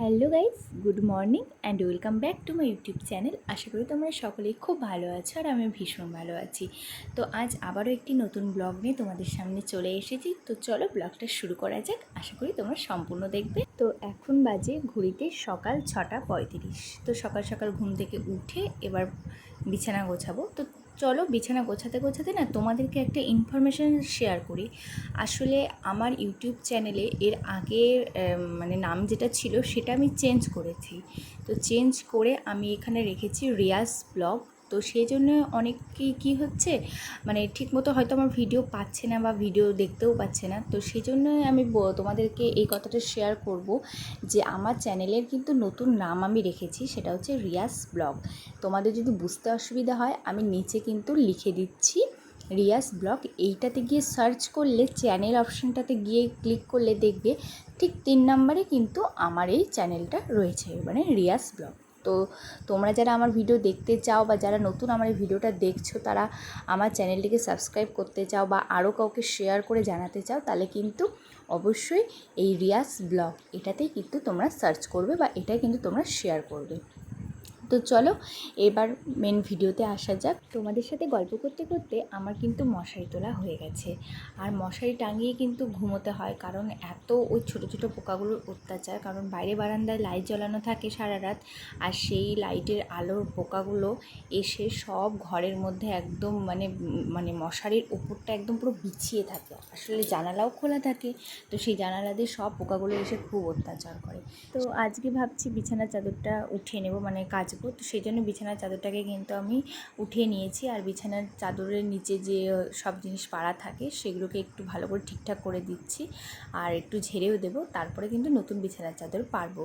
Hello guys, good morning and welcome back to my YouTube channel. আশা করি তোমরা সকলেই খুব ভালো আছো আর আমি ভীষণ ভালো আছি। তো আজ আবারও একটি নতুন ব্লগ নিয়ে তোমাদের সামনে চলে এসেছি। তো চলো ব্লগটা শুরু করা যাক। আশা করি তোমরা সম্পূর্ণ দেখবে। তো এখন বাজে ঘড়িতে সকাল ছটা পঁয়ত্রিশ। তো সকাল সকাল ঘুম থেকে উঠে এবার বিছানা গোছাবো। তো চলো বিছানা গোছাতে গোছাতে না তোমাদেরকে একটা ইনফরমেশান শেয়ার করি। আসলে আমার ইউটিউব চ্যানেলে এর আগে মানে নাম যেটা ছিল সেটা আমি চেঞ্জ করেছি। তো চেঞ্জ করে আমি এখানে রেখেছি রিয়াজ ব্লগ। তো সেই জন্য অনেকেই কী হচ্ছে মানে ঠিকমতো হয়তো আমার ভিডিও পাচ্ছে না বা ভিডিও দেখতেও পাচ্ছে না। তো সেই জন্য আমি তোমাদেরকে এই কথাটা শেয়ার করব যে আমার চ্যানেলের কিন্তু নতুন নাম আমি রেখেছি, সেটা হচ্ছে রিয়াজ ব্লগ। তোমাদের যদি বুঝতে অসুবিধা হয়, আমি নিচে কিন্তু লিখে দিচ্ছি রিয়াজ ব্লগ। এইটাতে গিয়ে সার্চ করলে চ্যানেল অপশানটাতে গিয়ে ক্লিক করলে দেখবে, ঠিক তিন নম্বরে কিন্তু আমার এই চ্যানেলটা রয়েছে মানে রিয়াজ ব্লগ। তো তোমরা যারা আমার ভিডিও দেখতে চাও বা যারা নতুন আমার এই ভিডিওটা দেখছ, তারা আমার চ্যানেলটিকে সাবস্ক্রাইব করতে চাও বা আরও কাউকে শেয়ার করে জানাতে চাও, তাহলে কিন্তু অবশ্যই এই রিয়াস ব্লগ এটাতেই কিন্তু তোমরা সার্চ করবে বা এটাই কিন্তু তোমরা শেয়ার করবে। তো চলো, এবার মেন ভিডিওতে আসা যাক। তোমাদের সাথে গল্প করতে করতে আমার কিন্তু মশারি তোলা হয়ে গেছে। আর মশারি টাঙিয়ে কিন্তু ঘুমোতে হয়, কারণ এত ওই ছোটো ছোটো পোকাগুলোর অত্যাচার, কারণ বাইরে বারান্দায় লাইট জ্বালানো থাকে সারা রাত আর সেই লাইটের আলোর পোকাগুলো এসে সব ঘরের মধ্যে একদম মানে মানে মশারির ওপরটা একদম পুরো বিছিয়ে থাকে। আসলে জানালাও খোলা থাকে, তো সেই জানালা দিয়ে সব পোকাগুলো এসে খুব অত্যাচার করে। তো আজকে ভাবছি বিছানার চাদরটা উঠিয়ে নেব মানে কাচবো তো সেই জন্য বিছানার চাদরটাকে কিন্তু আমি উঠিয়ে নিয়েছি। আর বিছানার চাদরের নিচে যে সব জিনিস পাড়া থাকে, সেগুলোকে একটু ভালো করে ঠিকঠাক করে দিচ্ছি। আর একটু ঝেড়েও দেবো। তারপরে কিন্তু নতুন বিছানার চাদর পারব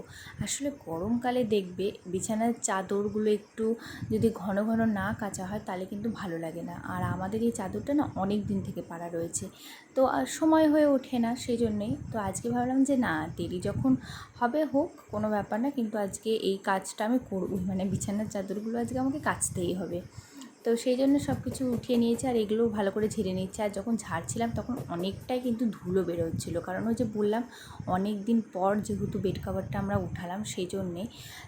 আসলে গরমকালে দেখবে বিছানার চাদরগুলো একটু যদি ঘন ঘন না কাচা হয়, তাহলে কিন্তু ভালো লাগে না। আর আমাদের এই চাদরটা না অনেক দিন থেকে পাড়া রয়েছে। তো আর সময় হয়ে ওঠে না সেই জন্যেই। তো আজকে ভাবলাম যে, না, দেরি যখন হবে হোক, কোনো ব্যাপার না। কিন্তু আজকে এই কাজটা আমি করব মানে বিছানার চাদরগুলো আজকে আমাকে কাচতেই হবে। তো সেই জন্য সব কিছু উঠিয়ে নিয়েছি আর এগুলোও ভালো করে ঝেড়ে নিচ্ছে। আর যখন ঝাড়ছিলাম তখন অনেকটাই কিন্তু ধুলো বেরোচ্ছিলো কারণ ওই যে বললাম অনেক দিন পর যেহেতু বেড কাভারটা আমরা উঠালাম সেই জন্যে।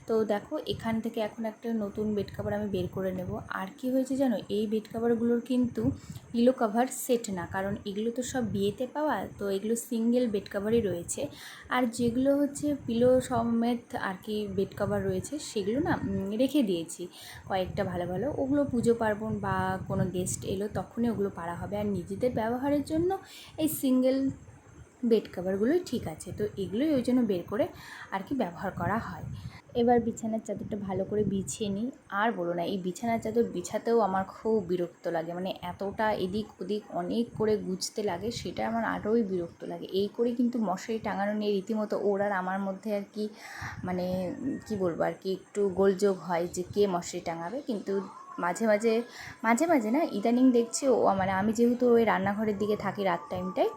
তো দেখো, এখান থেকে এখন একটা নতুন বেড কাভার আমি বের করে নেব। আর কি হয়েছে জানো, এই বেড কাভারগুলোর কিন্তু পিলো কাভার সেট না। কারণ এগুলো তো সব বিয়েতে পাওয়া, তো এগুলো সিঙ্গেল বেড কাভারই রয়েছে। আর যেগুলো হচ্ছে পিলো সমেত আর কি বেড কাভার রয়েছে, সেগুলো না রেখে দিয়েছি। কয়েকটা ভালো ভালো, ওগুলো পুজো পার্বণ বা কোনো গেস্ট এলো, তখনই ওগুলো পারা হবে। আর নিজেদের ব্যবহারের জন্য এই সিঙ্গেল বেড কাভারগুলোই ঠিক আছে। তো এগুলোই ওই জন্য বের করে আর কি ব্যবহার করা হয়। এবার বিছানার চাদরটা ভালো করে বিছিয়ে নিই। আর বলো না, এই বিছানার চাদর বিছাতেও আমার খুব বিরক্ত লাগে। মানে এতটা এদিক ওদিক অনেক করে গুছতে লাগে, সেটা আমার আরোই বিরক্ত লাগে। এই করে কিন্তু মশারি টাঙানো নিয়ে রীতিমতো ওর আর আমার মধ্যে আর কি মানে কি বলব আর কি, একটু গোলযোগ হয় যে কে মশারি টাঙাবে। কিন্তু মাঝে মাঝে মাঝে মাঝে না ইদানিং দেখছি ও মানে আমি যেহেতু ওই রান্নাঘরের দিকে থাকি রাত টাইমটায়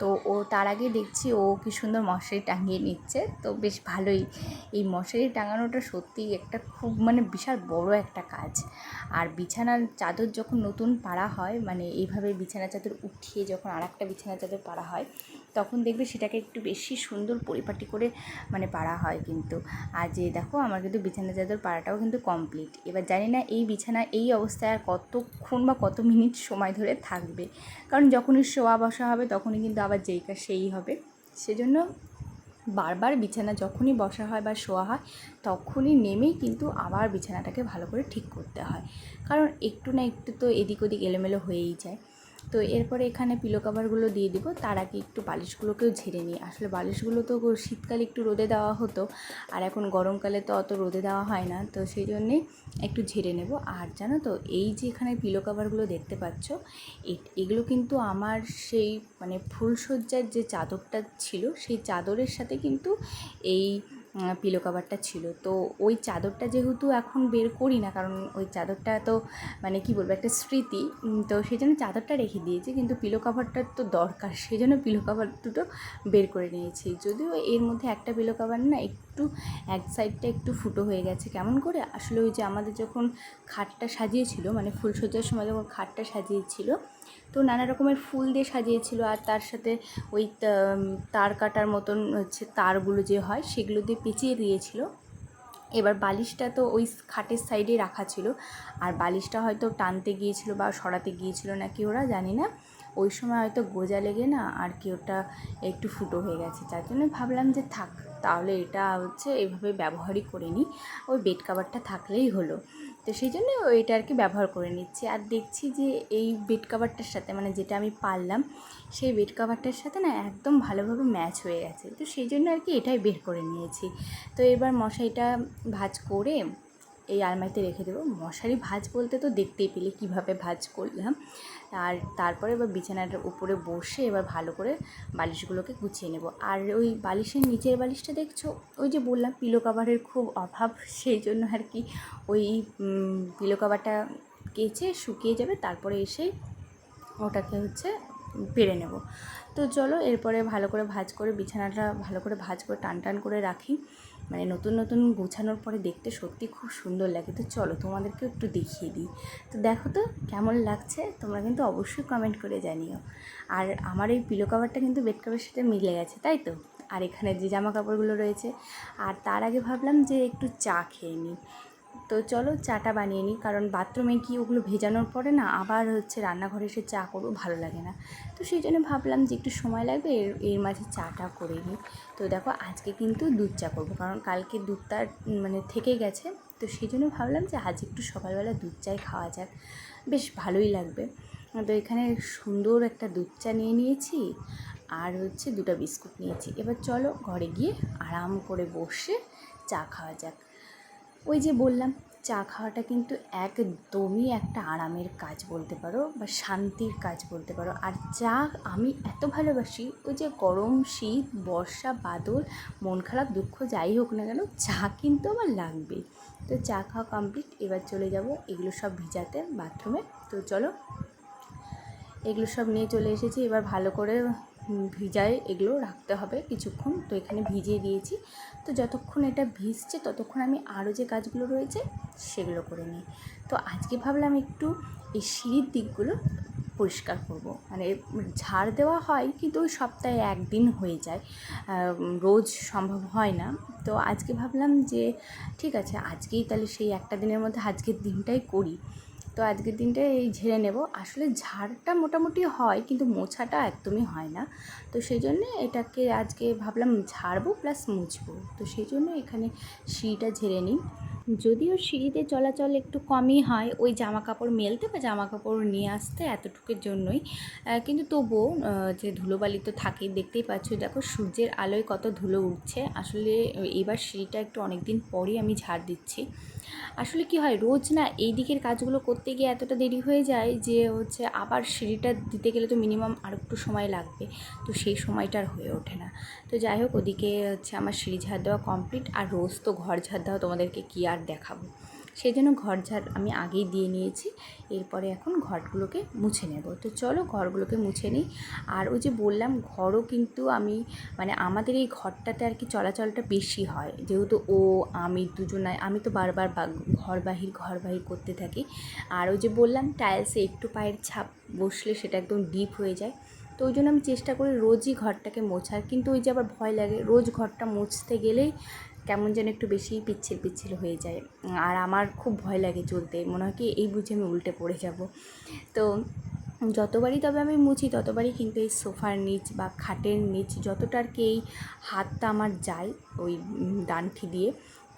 তো ও তার আগে দেখছি ও কি সুন্দর মশারি টাঙিয়ে নিচ্ছে। তো বেশ ভালোই। এই মশারি টাঙানোটা সত্যিই একটা খুব মানে বিশাল বড় একটা কাজ। আর বিছানার চাদর যখন নতুন পাড়া হয় মানে এইভাবে বিছানা চাদর উঠিয়ে যখন আর একটা বিছানার চাদর পাড়া হয় তখন দেখবে সেটাকে একটু বেশি সুন্দর পরিপাটি করে মানে পাড়া হয় কিন্তু। আর যে দেখো, আমার কিন্তু বিছানা চাদর পাড়াটাও কিন্তু কমপ্লিট এবার জানি না এই বিছানা এই অবস্থায় আর কতক্ষণ বা কত মিনিট সময় ধরে থাকবে। কারণ যখনই শোয়া বসা হবে, তখনই কিন্তু আবার যেই কাজ সেই হবে। সেজন্য বারবার বিছানা যখনই বসা হয় বা শোয়া হয়, তখনই নেমেই কিন্তু আবার বিছানাটাকে ভালো করে ঠিক করতে হয়। কারণ একটু না একটু তো এদিক ওদিক এলোমেলো হয়েই যায়। তো এরপরে এখানে পিলো কাভারগুলো দিয়ে দিব। তার আগে একটু বালিশগুলোকেও ঝেড়ে নিই। আসলে বালিশগুলো তো শীতকালে একটু রোদে দেওয়া হতো, আর এখন গরমকালে তো অত রোদে দেওয়া হয় না। তো সেই জন্যে একটু ঝেড়ে নেব। আর জানো তো, এই যে এখানে পিলো কাভারগুলো দেখতে পাচ্ছ এগুলো কিন্তু আমার সেই মানে ফুলসজ্জার যে চাদরটা ছিল, সেই চাদরের সাথে কিন্তু এই পিলো কাভারটা ছিল। তো ওই চাদরটা যেহেতু এখন বের করি না, কারণ ওই চাদরটা তো মানে কি বলব, একটা স্মৃতি তো সেই জন্য চাদরটা রেখে দিয়েছি, কিন্তু পিলো কাভারটার তো দরকার সেই জন্য পিলো কাভার দুটো বের করে নিয়েছি। যদিও এর মধ্যে একটা পিলো কাভার না একটু, এক সাইডটা একটু ফুটো হয়ে গেছে। কেমন করে? আসলে ওই যে আমাদের যখন খাটটা সাজিয়েছিল মানে ফুলসজ্জার সময় যখন খাটটা সাজিয়েছিল, তো নানা রকমের ফুল দিয়ে সাজিয়েছিল আর তার সাথে ওই তার কাটার মতন হচ্ছে তারগুলো যে হয়, সেগুলো দিয়ে পেঁচিয়ে দিয়েছিল। এবার বালিশটা তো ওই খাটের সাইডে রাখা ছিল। আর বালিশটা হয়তো টানতে গিয়েছিল বা সরাতে গিয়েছিল নাকি ওরা, জানি না। ওই সময় হয়তো গোজা লেগে না, আর কি ওটা একটু ফুটো হয়ে গেছে। যার জন্য ভাবলাম যে থাক। তাহলে এটা হচ্ছে এভাবে ব্যবহারই করে নিই। ওই বেড কাভারটা থাকলেই হলো। তো সেই জন্য ওইটা আর কি ব্যবহার করে নিচ্ছি। আর দেখছি যে এই বেড কাভারটার সাথে মানে যেটা আমি পারলাম, সেই বেড কাভারটার সাথে না একদম ভালোভাবে ম্যাচ হয়ে গেছে। তো সেই জন্য আর কি এটাই বের করে নিয়েছি। তো এবার মশাইটা ভাজ করে এই আলমারিতে রেখে দেবো। মশারি ভাজ বলতে তো দেখতেই পেলে কীভাবে ভাজ করলাম। আর তারপরে এবার বিছানার উপরে বসে এবার ভালো করে বালিশগুলোকে গুছিয়ে নেব। আর ওই বালিশের নিচের বালিশটা দেখছ? ওই যে বললাম পিলো কাভারের খুব অভাব, সেই জন্য আর কি ওই পিলো কাভারটা কেচে শুকিয়ে যাবে, তারপরে এসে ওটাকে হচ্ছে পেরে নেব। তো চলো, এরপরে ভালো করে ভাজ করে, বিছানাটা ভালো করে ভাজ করে, টান টান করে রাখি। মানে নতুন নতুন গোছানোর পরে দেখতে সত্যি খুব সুন্দর লাগে। তো চলো তোমাদেরকে একটু দেখিয়ে দিই। তো দেখো তো কেমন লাগছে? তোমরা কিন্তু অবশ্যই কমেন্ট করে জানিও। আর আমার এই পিলো কাভারটা কিন্তু বেড কাভারের সাথে মিলে গেছে, তাই তো? আর এখানে যে জামা কাপড়গুলো রয়েছে। আর তার আগে ভাবলাম যে একটু চা খেয়ে নিই। তো চলো চাটা বানিয়ে নিই, কারণ বাথরুমে গিয়ে ওগুলো ভেজানোর পরে না আবার হচ্ছে রান্নাঘরে এসে চা করব, ভালো লাগে না। তো সেই জন্য ভাবলাম যে একটু সময় লাগবে, এর এর মাঝে চাটা করে নিই। তো দেখো আজকে কিন্তু দুধ চা করব, কারণ কালকে দুধটা মানে থেকে গেছে। তো সেই জন্য ভাবলাম যে আজ একটু সকালবেলা দুধ চাই খাওয়া যাক, বেশ ভালোই লাগবে। তো এখানে সুন্দর একটা দুধ চা নিয়ে নিয়েছি, আর হচ্ছে দুটো বিস্কুট নিয়েছি। এবার চলো ঘরে গিয়ে আরাম করে বসে চা খাওয়া যাক। ওই যে বললাম, চা খাওয়াটা কিন্তু একদমই একটা আরামের কাজ বলতে পারো বা শান্তির কাজ বলতে পারো। আর চা আমি এত ভালোবাসি, ওই যে গরম, শীত, বর্ষা, বাদল, মন খারাপ, দুঃখ যাই হোক না কেন, চা কিন্তু আমার লাগবেই। তো চা খাওয়া কমপ্লিট এবার চলে যাব, এগুলো সব ভিজাতে বাথরুমে তো চলো, এগুলো সব নিয়ে চলে এসেছি, এবার ভালো করে ভিজায় এগুলো রাখতে হবে কিছুক্ষণ। তো এখানে ভিজিয়ে দিয়েছি। তো যতক্ষণ এটা ভিজছে ততক্ষণ আমি আরও যে কাজগুলো রয়েছে সেগুলো করে নিই। তো আজকে ভাবলাম একটু এই সিঁড়ির দিকগুলো পরিষ্কার করব। মানে ঝাড় দেওয়া হয় কিন্তু ওই সপ্তাহে একদিন হয়ে যায়। রোজ সম্ভব হয় না। তো আজকে ভাবলাম যে, ঠিক আছে, আজকেই তাহলে সেই একটা দিনের মধ্যে আজকের দিনটাই করি। তো আজকের দিনটা এই ঝেড়ে নেব। আসলে ঝাড়টা মোটামুটি হয়, কিন্তু মোছাটা একদমই হয় না। তো সেই জন্যে এটাকে আজকে ভাবলাম ঝাড়বো প্লাস মুছবো। তো সেই জন্য এখানে সিঁড়িটা ঝেড়ে নিই। যদিও সিঁড়িতে চলাচল একটু কমই হয়, ওই জামা কাপড় মেলতে বা জামা কাপড় নিয়ে আসতে এতটুকুর জন্যই। কিন্তু তবুও যে ধুলোবালি তো থাকেই, দেখতেই পাচ্ছ, দেখো সূর্যের আলোয় কত ধুলো উঠছে। আসলে এবার সিঁড়িটা একটু অনেক দিন পরই আমি ঝাড় দিচ্ছি। আসলে কি হয়, রোজ না এই দিকের কাজগুলো করতে গিয়ে এতটা দেরি হয়ে যায় যে হচ্ছে আবার সিঁড়িটা দিতে গেলে তো মিনিমাম আর একটু সময় লাগবে। তো সেই সময়টা আর হয়ে ওঠে না। তো যাই হোক, ওদিকে হচ্ছে আমার সিঁড়ি ঝাড় দেওয়া কমপ্লিট আর রোজ তো ঘর ঝাড় দেওয়া তোমাদেরকে কি আর দেখাবো। সেই জন্য ঘর ঝাড় আমি আগেই দিয়ে নিয়েছি। এরপরে এখন ঘরগুলোকে মুছে নেব। তো চলো ঘরগুলোকে মুছে নিই। আর ওই যে বললাম, ঘরও কিন্তু আমি মানে আমাদের এই ঘরটাতে আর কি চলাচলটা বেশি হয়। যেহেতু ও, আমি দুজনায় আমি তো বারবার ঘর বাহির ঘর বাহির করতে থাকি। আর ওই যে বললাম টাইলসে একটু পায়ের ছাপ বসলে সেটা একদম ডিপ হয়ে যায়। তো ওই জন্য আমি চেষ্টা করি রোজই ঘরটাকে মোছার। কিন্তু ওই যে আবার ভয় লাগে, রোজ ঘরটা মুছতে গেলেই কেমন যেন একটু বেশি পিচ্ছিল পিচ্ছিল হয়ে যায়। আর আমার খুব ভয় লাগে চলতে। মনে হয় কি, এই বুঝে আমি উল্টে পড়ে যাব। তো যতবারই তবে আমি মুছি, ততবারই কিন্তু এই সোফার নিচ বা খাটের নিচ যতটা আর কি এই হাতটা আমার যায়, ওই ডানঠি দিয়ে,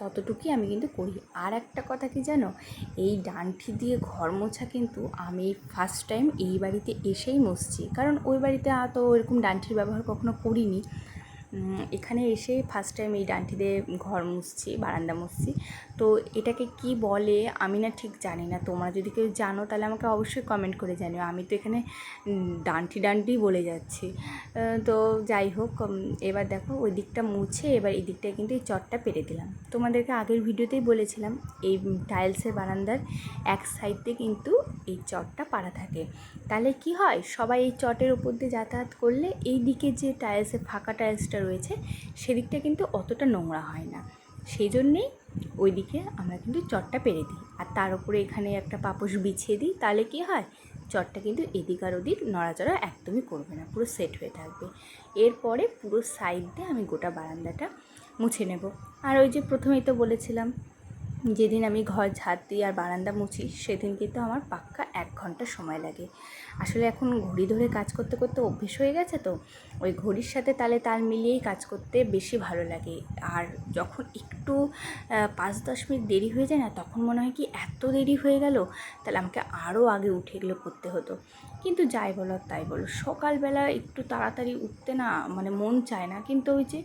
ততটুকুই আমি কিন্তু করি। আর একটা কথা কি জানো? এই ডানঠি দিয়ে ঘর মোছা কিন্তু আমি ফার্স্ট টাইম এই বাড়িতে এসেই মুছছি। কারণ ওই বাড়িতে তো এরকম ডানঠির ব্যবহার কখনো করিনি। এখানে এসে ফার্স্ট টাইম এই ডানটি দিয়ে ঘর মুছছি, বারান্দা মুছছি। তো এটাকে কি বলে আমি না ঠিক জানি না। তোমরা যদি কেউ জানো তাহলে আমাকে অবশ্যই কমেন্ট করে জানিও। আমি তো এখানে ডান্টি ডানটি বলে যাচ্ছি। তো যাই হোক এবার দেখো ওই দিকটা মুছে এবার এই দিকটায় কিন্তু এই চটটা পেরে দিলাম। তোমাদেরকে আগের ভিডিওতেই বলেছিলাম, এই টাইলসের বারান্দার এক সাইডে কিন্তু এই চটটা পাড়া থাকে। তাহলে কি হয়? সবাই এই চটের উপর দিয়ে যাতায়াত করলে এই দিকে যে টাইলসের ফাঁকা টাইলসটা রয়েছে, সেদিকটা কিন্তু অতটা নোংরা হয় না। সেই জন্যেই ওই দিকে আমরা কিন্তু চটটা পেরে দিই। আর তার উপরে এখানে একটা পাপোশ বিছিয়ে দিই, তাহলে কি হয়? চটটা কিন্তু এদিক আর ওদিক নড়াচড়া একদমই করবে না, পুরো সেট হয়ে থাকবে। এরপরে পুরো সাইড দিয়ে আমি গোটা বারান্দাটা মুছে নেব। আর ওই যে প্রথমেই তো বলেছিলাম যেদিন আমি ঘর ঝাড় দিই আর বারান্দা মুছি, সেদিন কিন্তু আমার পাক্কা এক ঘণ্টা সময় লাগে। আসলে এখন ঘড়ি ধরে কাজ করতে করতে অভ্যেস হয়ে গেছে তো, ওই ঘড়ির সাথে তালে তাল মিলিয়েই কাজ করতে বেশি ভালো লাগে। আর যখন একটু পাঁচ দশ মিনিট দেরি হয়ে যায় না, তখন মনে হয় কি এত দেরি হয়ে গেল, তাহলে আমাকে আরও আগে উঠে এগুলো করতে হতো। কিন্তু যাই বলো তাই বলো, সকালবেলা একটু তাড়াতাড়ি উঠতে না মানে মন চায় না। কিন্তু ওই যে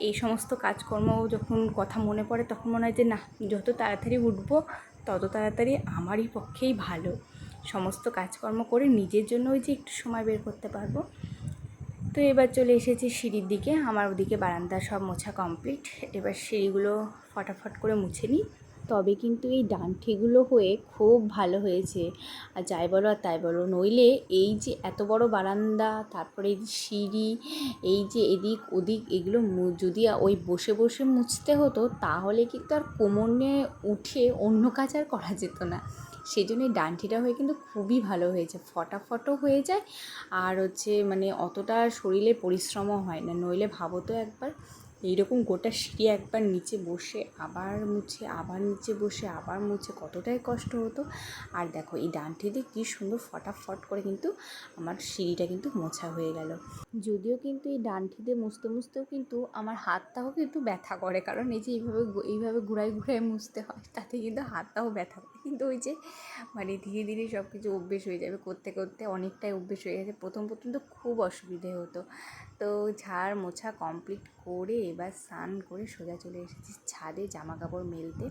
এই সমস্ত কাজকর্ম যখন কথা মনে পড়ে তখন মনে হয় যে, না, যত তাড়াতাড়ি উঠব, তত তাড়াতাড়ি আমারই পক্ষেই ভালো। সমস্ত কাজকর্ম করে নিজের জন্য ওই যে একটু সময় বের করতে পারব। তো এবার চলে এসেছি সিঁড়ির দিকে। আমার ওদিকে বারান্দা সব মোছা কমপ্লিট এবার সিঁড়িগুলো ফটাফট করে মুছে নিই। তবে কিন্তু এই ডান্ঠিগুলো হয়ে খুব ভালো হয়েছে। আর যাই বলো আর তাই বলো, নইলে এই যে এত বড় বারান্দা, তারপরে সিঁড়ি, এই যে এদিক ওদিক এগুলো যদি ওই বসে বসে মুছতে হতো, তাহলে কিন্তু আর কোমনে উঠে অন্য কাজ আর করা যেত না। সেই জন্য ডান্ঠিটা হয়ে কিন্তু খুবই ভালো হয়েছে, ফটাফটও হয়ে যায়। আর হচ্ছে মানে অতটা শরীরে পরিশ্রমও হয় না, নইলে ভাবো তো একবার। এইরকম গোটা সিঁড়ি একবার নিচে বসে, আবার মুছে, আবার নিচে বসে, আবার মুছে, কতটাই কষ্ট হতো। আর দেখো এই ডানটি দিয়ে কী সুন্দর ফটাফট করে কিন্তু আমার সিঁড়িটা কিন্তু মোছা হয়ে গেল। যদিও কিন্তু এই ডানটি দিয়ে মুছতে, মুছতেও কিন্তু আমার হাতটাও কিন্তু ব্যথা করে, কারণ এই যে এইভাবে এইভাবে ঘুরাই ঘুরাই মুছতে হয়, তাতে কিন্তু হাতটাও ব্যথা করে। কিন্তু ওই যে মানে ধীরে ধীরে সব কিছু অভ্যেস হয়ে যাবে, করতে করতে অনেকটাই অভ্যেস হয়ে গেছে। প্রথম প্রথম তো খুব অসুবিধে হতো। তো ঝাড় মোছা কমপ্লিট করে এবার স্নান করে সোজা চলে এসেছি ছাদে জামা কাপড় মেলতে।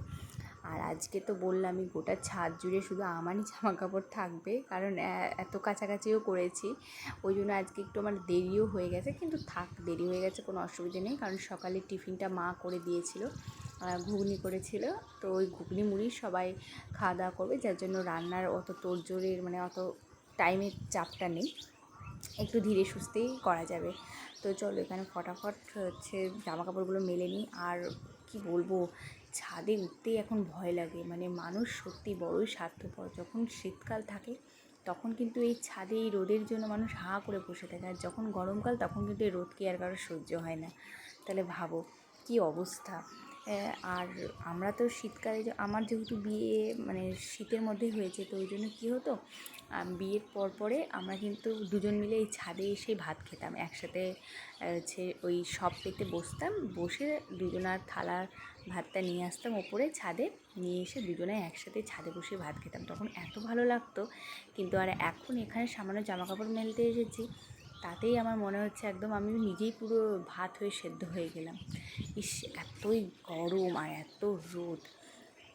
আর আজকে তো বললামই গোটা ছাদ জুড়ে শুধু আমারই জামা কাপড় থাকবে, কারণ এত কাছাকাছিও করেছি। ওই জন্য আজকে একটু আমার দেরিও হয়ে গেছে, কিন্তু থাক, দেরি হয়ে গেছে, কোনো অসুবিধে নেই, কারণ সকালে টিফিনটা মা করে দিয়েছিল ঘুগনি করেছিল। তো ওই ঘুগনি মুড়ি সবাই খাওয়া দাওয়া করবে, যার জন্য রান্নার অত তোড়জোড়ের মানে অত টাইমের চাপটা নেই। একটু ধীরে সুস্থেই করা যাবে। তো চলো এখানে ফটাফট হচ্ছে জামা কাপড়গুলো মেলে নিই। আর কি বলব, ছাদে উঠতেই এখন ভয় লাগে। মানে মানুষ সত্যি বড়ই স্বার্থপর। যখন শীতকাল থাকে, তখন কিন্তু এই ছাদে এই রোদের জন্য মানুষ হাঁ করে বসে থাকে। আর যখন গরমকাল, তখন কিন্তু এই রোদকে আর কারও সহ্য হয় না। তাহলে ভাবো, কি অবস্থা? আর আমরা তো শীতকালে আমার যেহেতু বিয়ে মানে শীতের মধ্যেই হয়েছে, তো ওই জন্য কী হতো? বিয়ের পর পরে আমরা কিন্তু দুজন মিলে এই ছাদে এসে ভাত খেতাম। একসাথে হচ্ছে ওই সব পেতে বসতাম, বসে দুজনার থালার ভাতটা নিয়ে আসতাম ওপরে ছাদে, নিয়ে এসে দুজনে একসাথে ছাদে বসে ভাত খেতাম। তখন এত ভালো লাগতো, কিন্তু আর এখন এখানে সামান্য জামা কাপড় মেলতে এসেছি। তাতেই আমার মনে হচ্ছে একদম আমি নিজেই পুরো ভাত হয়ে সেদ্ধ হয়ে গেলাম। ইস, এতই গরম আর এত রোদ।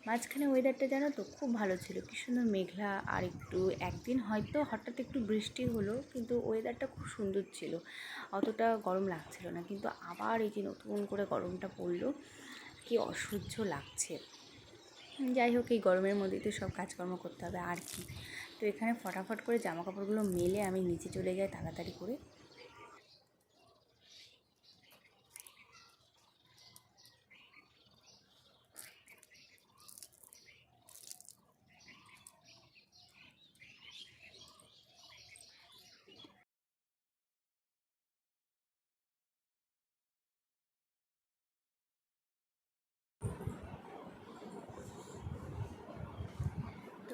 মাঝখানে ওয়েদারটা জানো তো খুব ভালো ছিল। কি সুন্দর মেঘলা আর একটু, একদিন হয়তো হঠাৎ একটু বৃষ্টি হলো, কিন্তু ওয়েদারটা খুব সুন্দর ছিল। অতটা গরম লাগছিল না, কিন্তু আবার এই যে নতুন করে গরমটা পড়ল, কি অসহ্য লাগছে। যাই হোক, এই গরমের মধ্যেই তো সব কাজকর্ম করতে হবে, আর কি। তো এখানে ফটাফট করে জামা কাপড়গুলো মেলে আমি নিচে চলে যাই তাড়াতাড়ি করে।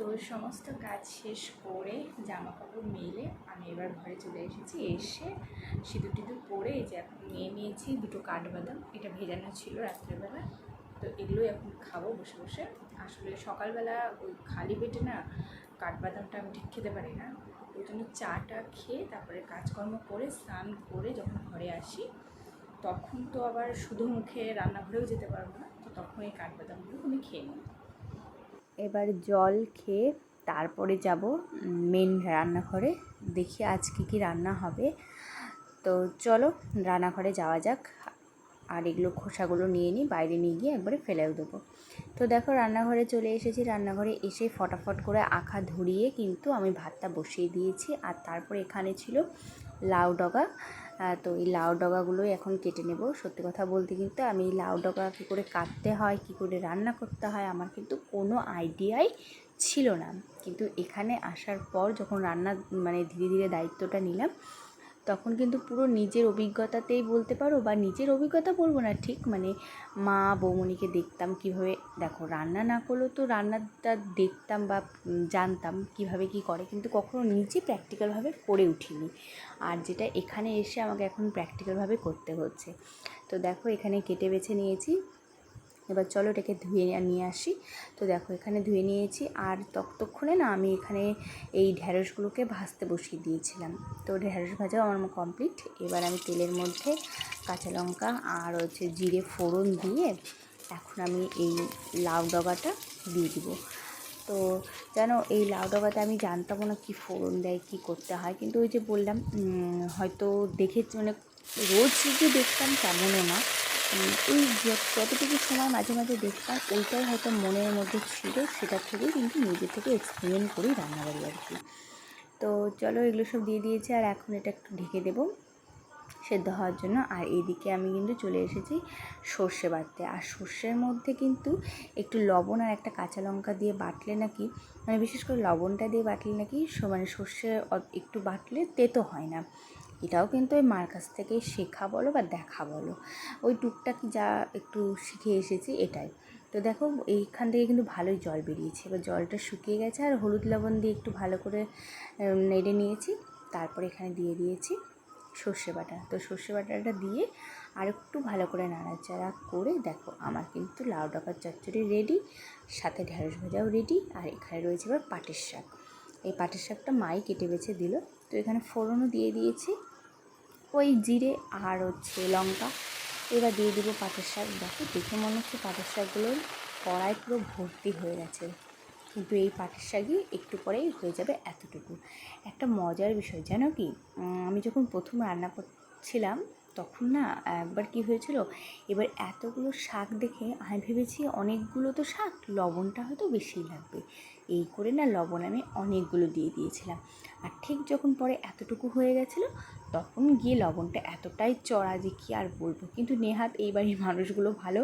তো সমস্ত কাজ শেষ করে জামা কাপড় মেলে আমি এবার ঘরে চলে এসেছি। এসে সিঁদুর টিঁদুর পরে যে এখন নিয়ে নিয়েছি দুটো কাঠবাদাম। এটা ভেজানো ছিল রাত্রেবেলা। তো এগুলোই এখন খাব বসে বসে। আসলে সকালবেলা ওই খালি পেটে না কাঠবাদামটা আমি ঠিক খেতে পারি না। ওই জন্য চাটা খেয়ে তারপরে কাজকর্ম করে স্নান করে যখন ঘরে আসি, তখন তো আবার শুধু মুখে রান্নাঘরেও যেতে পারব না। তো তখন এই কাঠবাদামগুলো আমি খেয়ে নিই। এবার জল খেয়ে তারপরে যাব মেন রান্নাঘরে। দেখি আজকে কি রান্না হবে। তো চলো রান্নাঘরে যাওয়া যাক। আর এগুলো খোসাগুলো নিয়ে নিই, বাইরে নিয়ে গিয়ে একবারে ফেলেও দেবো। তো দেখো রান্নাঘরে চলে এসেছি। রান্নাঘরে এসে ফটাফট করে আখা ধরিয়ে কিন্তু আমি ভাতটা বসিয়ে দিয়েছি। আর তারপর এখানে ছিল লাউ ডগা। তো এই লাউ ডগাগুলোই এখন কেটে নেব। সত্যি কথা বলতে কিন্তু আমি এই লাউ ডগা কী করে কাটতে হয়, কী করে রান্না করতে হয়, আমার কিন্তু কোনো আইডিয়াই ছিল না। কিন্তু এখানে আসার পর যখন রান্না মানে ধীরে ধীরে দায়িত্বটা নিলাম তখন কিন্তু পুরো নিজের অভিজ্ঞতাতেই বলতে পারো বা নিজের অভিজ্ঞতা বলব না, ঠিক মানে মা বৌমণিকে দেখতাম কীভাবে, দেখো রান্না না করলেও তো রান্নাটা দেখতাম বা জানতাম কীভাবে কি করে, কিন্তু কখনো নিজে প্র্যাকটিক্যালভাবে করে উঠিনি। আর যেটা এখানে এসে আমাকে এখন প্র্যাকটিক্যালভাবে করতে হচ্ছে। তো দেখো এখানে কেটে বেছে নিয়েছি। এবার চলো এটাকে ধুয়ে নিয়ে আসি। তো দেখো, এখানে ধুয়ে নিয়েছি। আর ততক্ষণে না আমি এখানে এই ঢ্যাঁড়সগুলোকে ভাজতে বসিয়ে দিয়েছিলাম। তো ঢ্যাঁড়স ভাজাও আমার কমপ্লিট এবার আমি তেলের মধ্যে কাঁচা লঙ্কা আর হচ্ছে জিরে ফোড়ন দিয়ে এখন আমি এই লাউ ডগাটা দিয়ে দিব। তো যেন এই লাউ ডগাতে আমি জানতাম না কী ফোড়ন দেয়, কী করতে হয়। কিন্তু ওই যে বললাম হয়তো দেখে মানে রোজ যে দেখতাম তেমনও না। ওই যতটুকু সময় মাঝে মাঝে দেখতাম, ওইটাই হয়তো মনের মধ্যে ছিল, সেটা থেকেই কিন্তু নিজে থেকে এক্সপেরিমেন্ট করি রান্নাবাড়ি আর কি। তো চলো এগুলো সব দিয়ে দিয়েছি, আর এখন এটা একটু ঢেকে দেবো সেদ্ধ হওয়ার জন্য। আর এইদিকে আমি কিন্তু চলে এসেছি সর্ষে বাটতে। আর সর্ষের মধ্যে কিন্তু একটু লবণ আর একটা কাঁচা লঙ্কা দিয়ে বাটলে নাকি মানে বিশেষ করে লবণটা দিয়ে বাটলে নাকি মানে সর্ষে একটু বাটলে তেতো হয় না। এটাও কিন্তু ওই মার কাছ থেকে শেখা বলো বা দেখা বলো। ওই টুকটাক যা একটু শিখে এসেছি এটাই। তো দেখো এইখান থেকে কিন্তু ভালোই জল বেরিয়েছে। এবার জলটা শুকিয়ে গেছে আর হলুদ লবণ দিয়ে একটু ভালো করে নেড়ে নিয়েছি। তারপরে এখানে দিয়ে দিয়েছি সর্ষে বাটা। তো সর্ষে বাটাটা দিয়ে আর একটু ভালো করে নাড়াচাড়া করে দেখো আমার কিন্তু লাউ ডাকার চচ্চড়ি রেডি সাথে ঢেঁড়স ভাজাও রেডি আর এখানে রয়েছে এবার পাটের শাক। এই পাটের শাকটা মাই কেটে বেছে দিল। তো এখানে ফোড়নও দিয়ে দিয়েছি। ওই জিরে আর হচ্ছে লঙ্কা। এবার দিয়ে দেবো পাটের শাক। দেখো, দেখে মনে হচ্ছে পাটের শাকগুলোর কড়াই পুরো ভর্তি হয়ে গেছে। কিন্তু এই পাটের শাকই একটু পরেই হয়ে যাবে এতটুকু। একটা মজার বিষয়, জানো কি? আমি যখন প্রথম রান্না করছিলাম তখন না, একবার কি হয়েছিল, এবার এতগুলো শাক দেখে আমি ভেবেছি অনেকগুলো তো শাক, লবণটা হয়তো বেশিই লাগবে। এই করে না লবণ আমি অনেকগুলো দিয়ে দিয়েছিলাম। আর ঠিক যখন পরে এতটুকু হয়ে গেছিল, তখন গিয়ে লবণটা এতটাই চড়া যে কী আর বলব। কিন্তু নেহাত এই বাড়ির মানুষগুলো ভালো,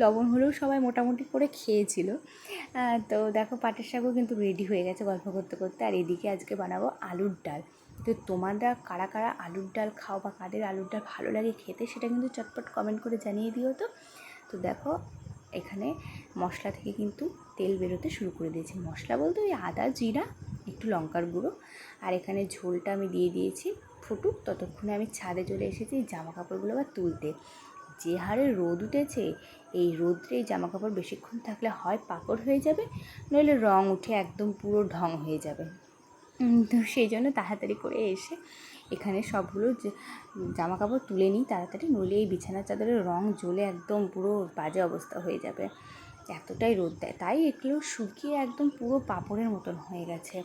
লবণ হলেও সবাই মোটামুটি করে খেয়েছিল। তো দেখো পাটের শাকও কিন্তু রেডি হয়ে গেছে গল্প করতে করতে। আর এদিকে আজকে বানাবো আলুর ডাল। তো তোমরা কারা কারা আলুর ডাল খাও বা কাদের আলুর ডাল ভালো লাগে খেতে সেটা কিন্তু চটপট কমেন্ট করে জানিয়ে দিও তো। তো দেখো, এখানে মশলা থেকে কিন্তু তেল বেরোতে শুরু করে দিয়েছি। মশলা বলতে ওই আদা, জিরা, একটু লঙ্কার গুঁড়ো আর এখানে ঝোলটা আমি দিয়ে দিয়েছি। ফুটুক, ততক্ষণে আমি ছাদে চলে এসেছি জামা কাপড়গুলো আবার তুলতে। যে হারে রোদ উঠেছে, এই রোদ্রে জামা কাপড় বেশিক্ষণ থাকলে হয় পাকড় হয়ে যাবে, নইলে রং উঠে একদম পুরো ঢং হয়ে যাবে। তো সেই জন্য তাড়াতাড়ি করে এসে এখানে সবগুলো জামা কাপড় তুলে নিই তাড়াতাড়ি, নইলে এই বিছানা চাদরের রঙ জ্বলে একদম পুরো বাজে অবস্থা হয়ে যাবে। এতটাই রোদ দেয়। তাই এগুলো শুকিয়ে একদম পুরো পাপড়ের মতন হয়ে গেছে।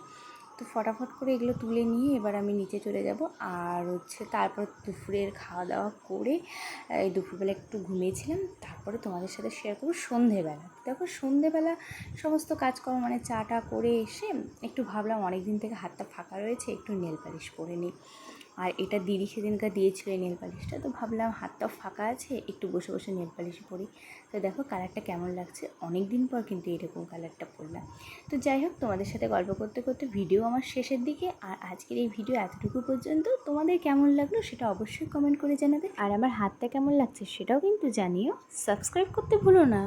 তো ফটাফট করে এগুলো তুলে নিয়ে এবার আমি নিচে চলে যাব। আর হচ্ছে তারপর দুপুরের খাওয়া দাওয়া করে, এই দুপুরবেলা একটু ঘুমিয়েছিলাম। তারপরে তোমাদের সাথে শেয়ার করব সন্ধেবেলা। দেখো সন্ধেবেলা সমস্ত কাজকর্ম মানে চাটা করে এসে একটু ভাবলাম অনেক দিন থেকে হাতটা ফাঁকা রয়েছে, একটু নেল পালিশ করে নিই। আর এটা দিদি সেদিনকার দিয়েছিল এই নেল পালিশটা তো ভাবলাম হাতটাও ফাঁকা আছে, একটু বসে বসে নেল পালিশ পরি। তো দেখো কালারটা কেমন লাগছে। অনেক দিন পর কিন্তু এরকম কালারটা পরলাম। তো যাই হোক, তোমাদের সাথে গল্প করতে করতে ভিডিও আমার শেষের দিকে। আর আজকের এই ভিডিও এতটুকু পর্যন্ত। তোমাদের কেমন লাগল সেটা অবশ্যই কমেন্ট করে জানাবে। আর আমার হাতটা কেমন লাগছে সেটাও কিন্তু জানিও। সাবস্ক্রাইব করতে ভুলো না।